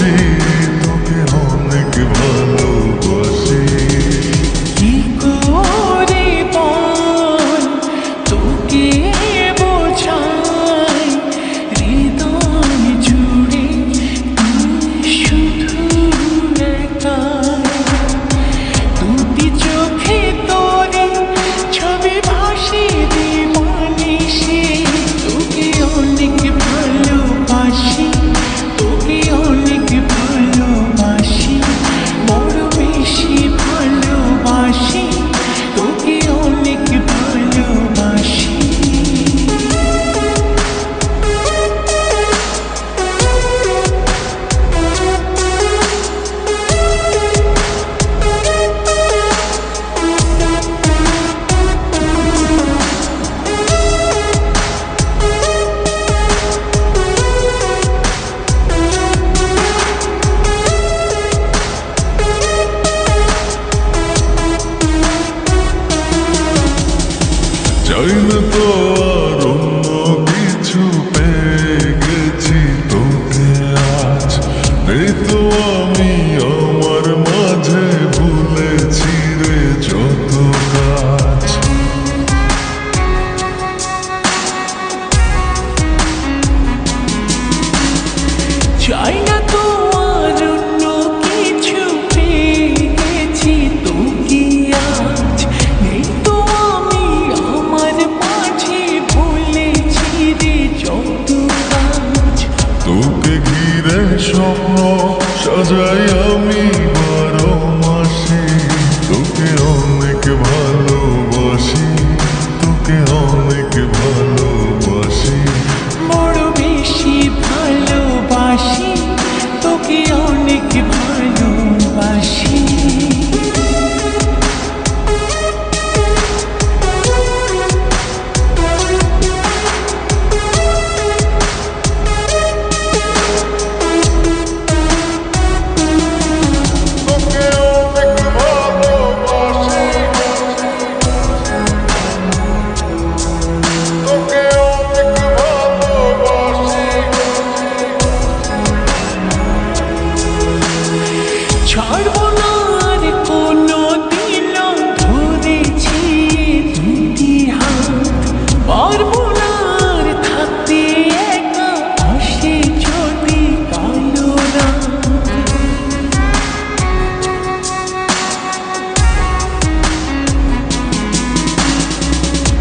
তোকে trời mưa Israel.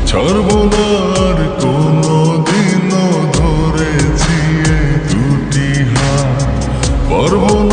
ছাড়ব আর কোনো দিনও ধরেছি দুটি হাত। পারব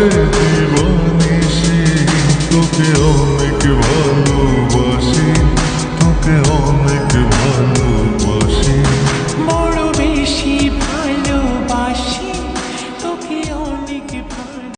Yeah.